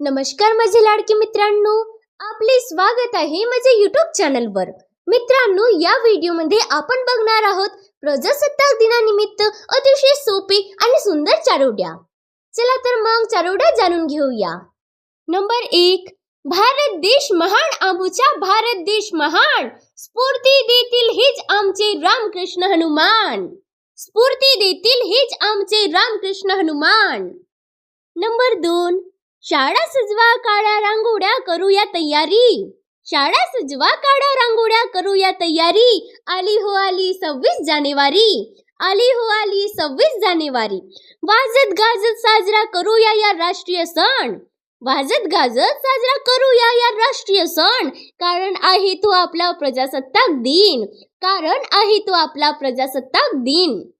नमस्कार माझे लाडके मित्रांनो. आपले स्वागत आहे माझ्या युट्यूब चॅनलवर मित्रांनो या व्हिडिओमध्ये आपण बघणार आहोत प्रजासत्ताक दिनानिमित्त अतिशय सोपी आणि सुंदर चारोड्या. चला तर मग चारोड्या जाणून घेऊया. नंबर एक भारत देश महान आमचा भारत देश महान. स्फूर्ती देतील हेच आमचे रामकृष्ण हनुमान. स्फूर्ती देतील हेच आमचे रामकृष्ण हनुमान. नंबर दोन शाळा सजवा काळ्या रांगोळ्या करूया तयारी. शाळा सजवा काळ्या रांगोळ्या करूया तयारी. आली हो आली सव्वीस जानेवारी. आली हो आली सव्वीस जानेवारी. वाजत गाजत साजरा करूया या राष्ट्रीय सण. वाजत गाजत साजरा करूया या राष्ट्रीय सण. कारण आहे तो आपला प्रजासत्ताक दिन. कारण आहे तो आपला प्रजासत्ताक दिन.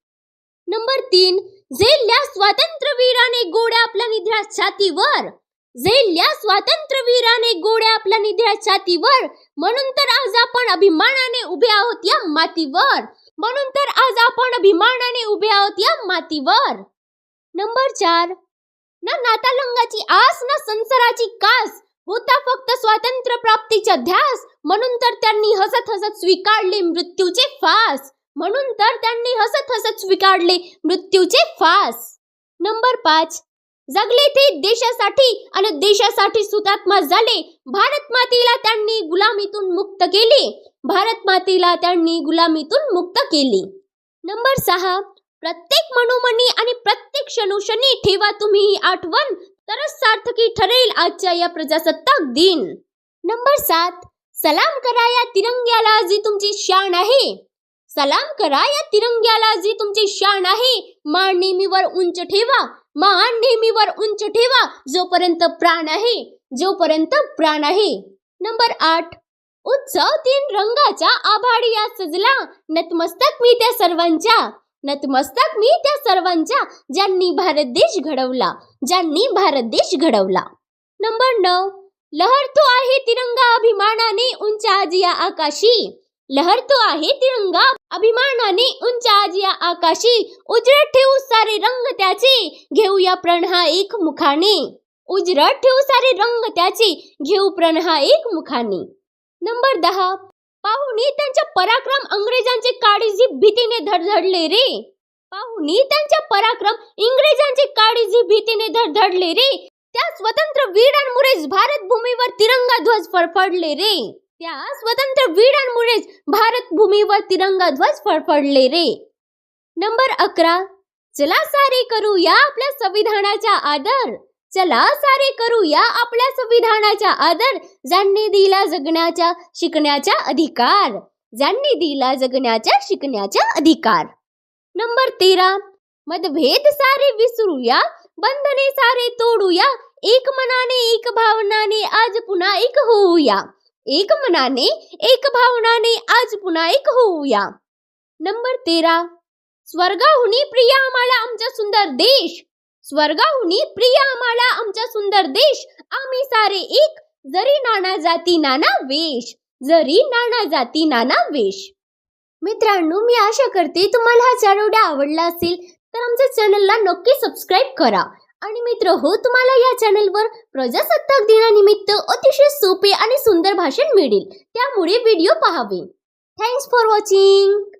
नंबर तीन. झेलल्या स्वातंत्र्यवीराने आपल्या छातीवर. झेलल्या स्वातंत्र्यवीराने गोड्या आपल्या निधड्या छातीवर. म्हणून तर आज आपण अभिमानाने उभे आहोत या मातीवर. म्हणून तर आज आपण अभिमानाने उभे आहोत या मातीवर. नंबर चार. ना नातालंगाची आस ना संसाराची कास. होता फक्त स्वातंत्र्य प्राप्तीचा ध्यास. म्हणून तर त्यांनी हसत हसत स्वीकारले मृत्यूचे फास. म्हणून तर त्यांनी हसत हसत स्वीकारले मृत्यूचे फास. नंबर पाच. जगले ते देशासाठी आणि देशासाठी सुतात्मा झाले. भारत मातेला त्यांनी गुलामीतून मुक्त केले. भारत मातेला त्यांनी गुलामीतून मुक्त केले. नंबर सहा प्रत्येक मनोमनी आणि प्रत्येक क्षणोक्षणी ठेवा तुम्ही ही आठवण तरच सार्थकी ठरेल आजच्या या प्रजासत्ताक दिन. नंबर सात सलाम करा या तिरंग्याला जी तुमची शान आहे. सलाम करा या तिरंग्याला जी तुमची शान आहे. मान नेहमीवर उंच ठेवा. मान नेहमीवर उंच ठेवा जोपर्यंत प्राण आहे जोपर्यंत प्राण आहे. नंबर आठ उत्सव तीन रंगाच्या आभाडी या सजला. नतमस्तक मी त्या सर्वांच्या नतमस्तक मी त्या सर्वांच्या ज्यांनी भारत देश घडवला ज्यांनी भारत देश घडवला. नंबर नऊ लहरतो आहे तिरंगा अभिमानाने उंच आज या आकाशी. लहरतो आहे तिरंगा अभिमानाने उंच आज या आकाशी. उजळत ठेव त्याचे? घेऊया प्रण हा एक मुखाने. उजरट ठेवू सारे रंग त्याचे. घेऊ प्रण हा एक मुखाने. नंबर दहा. पाहुणे त्यांच्या पराक्रम अंग्रेजांचे काळीजी भीतीने धडधडले रे. पाहुणे त्यांच्या पराक्रम इंग्रजांचे काळीजी भीतीने धडधडले रे. त्या स्वतंत्र वीरांमुळेच भारत भूमीवर तिरंगा ध्वज फडफडले रे. त्या स्वतंत्र वीरांमुळेच भारत भूमीवर तिरंगा ध्वज फडफडले रे. नंबर अकरा. चला सारे करू या आपल्या संविधानाचा आदर. चला सारे करू या आपल्या संविधानाचा आदर. ज्यांनी दिला जगण्याचा शिकण्याचा अधिकार. ज्यांनी दिला जगण्याचा शिकण्याचा अधिकार. नंबर तेरा. मतभेद सारे विसरूया बंधने सारे तोडूया एक मनाने एक भावनाने आज पुन्हा एक होऊया एक मनाने एक भावनाने आज पुन्हा एक होऊया नंबर तेरा. स्वर्गाहुनी प्रिय आम्हाला आमचा सुंदर देश. स्वर्गाहुनी प्रिय आम्हाला आमचा सुंदर देश. आम्ही सारे एक जरी नाना जाती नाना वेश. जरी नाना जाती नाना वेश. मित्रांनो मी आशा करते तुम्हाला हा चारोडा आवडला असेल तर आमच्या चॅनलला नक्की सबस्क्राईब करा. आणि मित्र हो तुम्हाला या चॅनलवर प्रजासत्ताक दिनानिमित्त अतिशय सोपे आणि सुंदर भाषण मिळेल. त्यामुळे व्हिडिओ पहावे. Thanks for watching